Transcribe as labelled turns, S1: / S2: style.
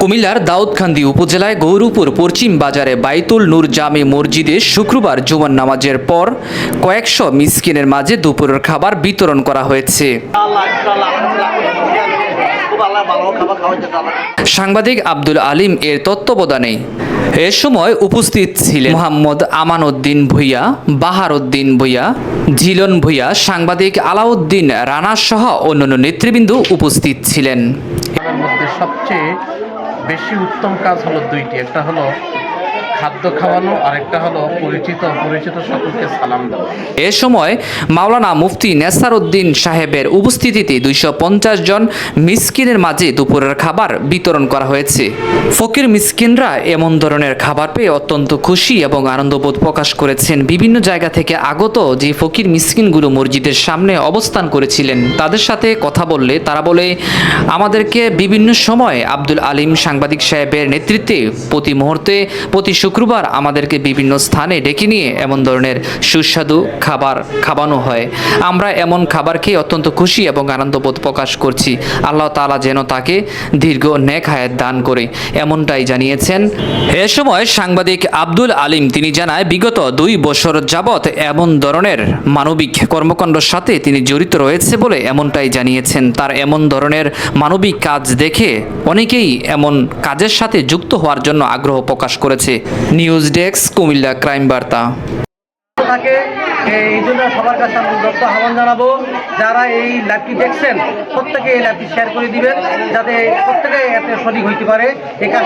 S1: কুমিল্লার দাউদকান্দি উপজেলায় গৌরপুর পশ্চিম বাজারে বাইতুল নূর জামে মসজিদে শুক্রবার জুমার নামাজের পর কয়েকশো মিসকিনের মাঝে দুপুরের খাবার বিতরণ করা হয়েছে। সাংবাদিক আব্দুল আলিম এর তত্ত্বাবধানে এ সময় উপস্থিত ছিলেন মোহাম্মদ আমানউদ্দিন ভুইয়া, বাহারউদ্দিন ভুইয়া, ঝিলন ভুইয়া, সাংবাদিক আলাউদ্দিন রানা সহ অন্যান্য নেতৃবৃন্দ উপস্থিত ছিলেন।
S2: তার মধ্যে সবচেয়ে বেশি উত্তম কাজ হলো দুইটি। একটা হলো খাদ্য খাওয়ানো আর একটা হলো পরিচিত, অপরিচিত সকলকে সালাম দেওয়া।
S1: এ সময় মাওলানা মুফতি নেসার উদ্দিন সাহেবের উপস্থিতিতে দুইশো পঞ্চাশ জন মিসকিনের মাঝে দুপুরের খাবার বিতরণ করা হয়েছে। ফকির মিসকিনরা এমন ধরনের খাবার পেয়ে অত্যন্ত খুশি এবং আনন্দবোধ প্রকাশ করেছেন। বিভিন্ন জায়গা থেকে আগত যে ফকির মিসকিনগুলো মসজিদের সামনে অবস্থান করেছিলেন, তাদের সাথে কথা বললে তারা বলে, আমাদেরকে বিভিন্ন সময় আব্দুল আলিম সাংবাদিক সাহেবের নেতৃত্বে প্রতি মুহূর্তে, প্রতি শুক্রবার আমাদেরকে বিভিন্ন স্থানে ডেকে নিয়ে এমন ধরনের সুস্বাদু খাবার খাওয়ানো হয়। আমরা এমন খাবার খেয়ে অত্যন্ত খুশি এবং আনন্দবোধ প্রকাশ করছি। আল্লাহ তাআলা যেন তাকে দীর্ঘ নেক হায়াত দান করে, এমনটাই জানিয়েছেন। এ সময় সাংবাদিক আব্দুল আলিম, তিনি জানায়, বিগত দুই বছর যাবৎ এমন ধরনের মানবিক কর্মকাণ্ডের সাথে তিনি জড়িত রয়েছে বলে এমনটাই জানিয়েছেন। তার এমন ধরনের মানবিক কাজ দেখে অনেকেই এমন কাজের সাথে যুক্ত হওয়ার জন্য আগ্রহ প্রকাশ করেছে। নিউজ ডেস্ক, কুমিল্লা ক্রাইম বার্তা।
S3: থাকে এই জন্য সবার কাছে আমি দত্ত আহ্বান জানাব, যারা এই ল্যাবটি দেখছেন, প্রত্যেকে এই ল্যাবটি শেয়ার করে দিবেন, যাতে প্রত্যেকে এতে সঠিক হইতে পারে। কাজ